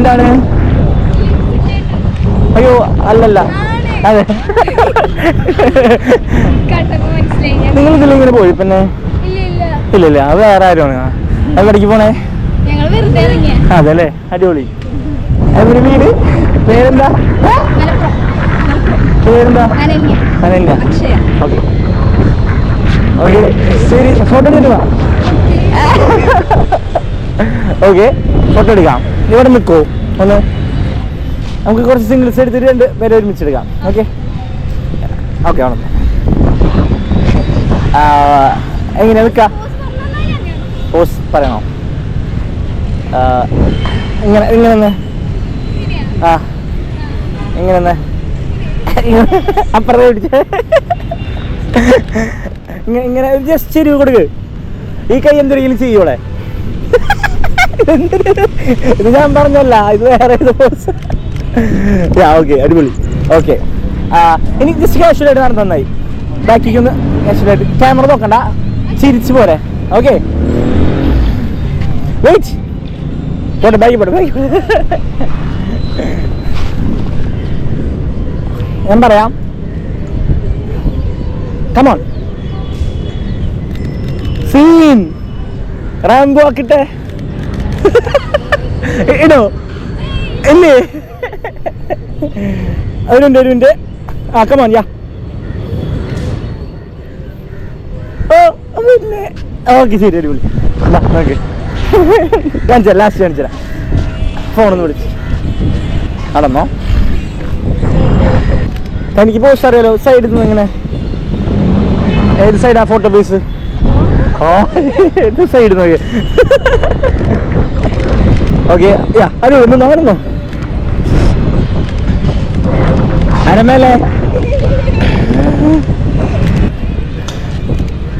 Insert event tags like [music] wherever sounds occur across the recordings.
എന്താണ്? അയ്യോ അല്ലല്ല. അതെ. നിങ്ങൾ ഇതിൽ ഇങ്ങനെ പോയി പിന്നെ? ഇല്ല ഇല്ല. ഇല്ല ഇല്ല അത് വേറെ ആരുമാണ് അത് കടയ്ക്ക് പോണേ? അതെല്ലേ? അടിപൊളി. എവിടെ വീട്? പേരെന്താ? പേരെന്താ? അനന്യ. Okay okay. ശരി ഫോട്ടോ എടുത്തിട്ട് വാ. ഓക്കെ ഫോട്ടോ എടുക്കാം. ഇവിടെ നിൽക്കോ ഒന്ന്. നമുക്ക് കുറച്ച് സിംഗിൾസ് എടുത്തിട്ട് രണ്ട് പേരെ ഒരുമിച്ച് എടുക്കാം. ഓക്കെ ഓക്കെ ആണോ എങ്ങനെ നിൽക്കാം? പോസ് പറയണോ? ഇങ്ങനെ ഇങ്ങനെ ആ ഇങ്ങനെ അപ്പുറത്തെ പിടിച്ച്. ഇങ്ങനെ ജസ്റ്റ് ചെരുവ് കൊടുക്ക്. ഈ കൈ എന്തെങ്കിലും ചെയ്യോളെ ഇത് ഞാൻ പറഞ്ഞല്ല ഇത് വേറെ ഓക്കെ അടിപൊളി. ഓക്കെ ഇനി ജസ്റ്റ് കാഷ്വലായിട്ട് നടന്നു നന്നായി. ബാക്കിക്ക് ഒന്ന് ക്യാമറ നോക്കണ്ട. ചിരിച്ചു പോരെ. ഓക്കെ വെയിറ്റ് പോട്ടെ ബാക്കി പോട്ടെ ബാക്കി ഞാൻ പറയാം. Come on scene Rambo ആക്കിട്ടെ. [laughs] ഇടോ ഇല്ലേ അവരുണ്ട് അവരുണ്ട് ഒരു മിനിറ്റ് ആ കമോൺ യാ ഓ പിന്നെ ഓക്കെ ശരി അടിപൊളി. ഓക്കെ കാണിച്ചാ ലാസ്റ്റ് കാണിച്ചാ ഫോണൊന്ന് വിളിച്ച്. നടന്നോ തനിക്ക് പോസ്റ്റ് അറിയാലോ സൈഡിൽ നിന്ന് ഇങ്ങനെ. ഏത് സൈഡാ ഫോട്ടോ പീസ് ഓ ഏത് സൈഡ് നോക്കി? ഓക്കെ അരു ഒന്ന് നിന്നോ അരമേലെ.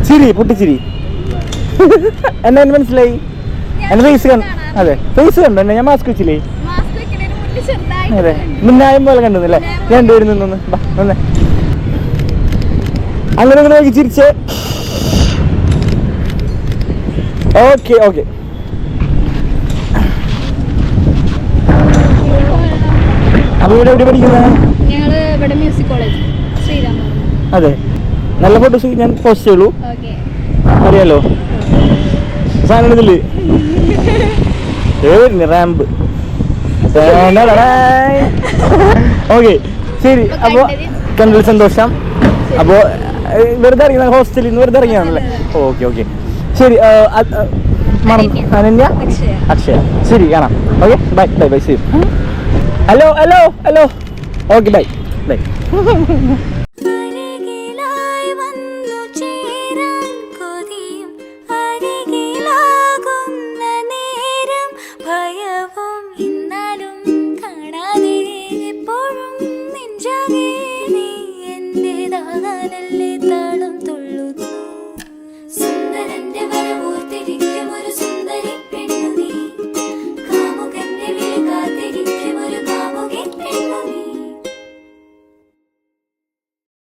ചിരി പൊട്ടിച്ചിരി. എന്നെ മനസ്സിലായി? എന്റെ ഫേസ് കണ്ട അതെ ഫേസ് കണ്ടു എന്നെ? ഞാൻ മാസ്ക് വെച്ചില്ലേ? അതെ മുന്നായം പോലെ കണ്ടതല്ലേ രണ്ടുപേരും നിന്നൊന്ന് ബാ നിന്നെ അങ്ങനെ അങ്ങനെ നോക്കി ചിരിച്ചേ. ഓക്കെ ഓക്കെ ഇവിടെ എവിടെ പഠിക്കുന്നത്? ഞങ്ങൾ ഇവിടെ മ്യൂസിക് കോളേജ് ശ്രീരാമ അതെ. നല്ല ഫോട്ടോസ് ഞാൻ പോസ്റ്റ് ചെയ്യുള്ളൂ അറിയാലോ? സാധനം ഇതിൽ. ഏത് റാമ്പ്. ഓക്കെ ശരി. അപ്പൊ അപ്പോ കണ്ടതിൽ- കണ്ടതിൽ സന്തോഷം. അപ്പോ ഏ, വെറുതെ ഇറങ്ങി ഹോസ്റ്റലിൽ നിന്ന് വെറുതെ ഇറങ്ങിയാണല്ലേ ഓക്കെ ഓക്കെ. ശരി അനന്യ. അക്ഷയ. ശരി കാണാം. ഓക്കെ ബൈ ബൈ ബൈ ശരി. Hello hello hello okay bye bye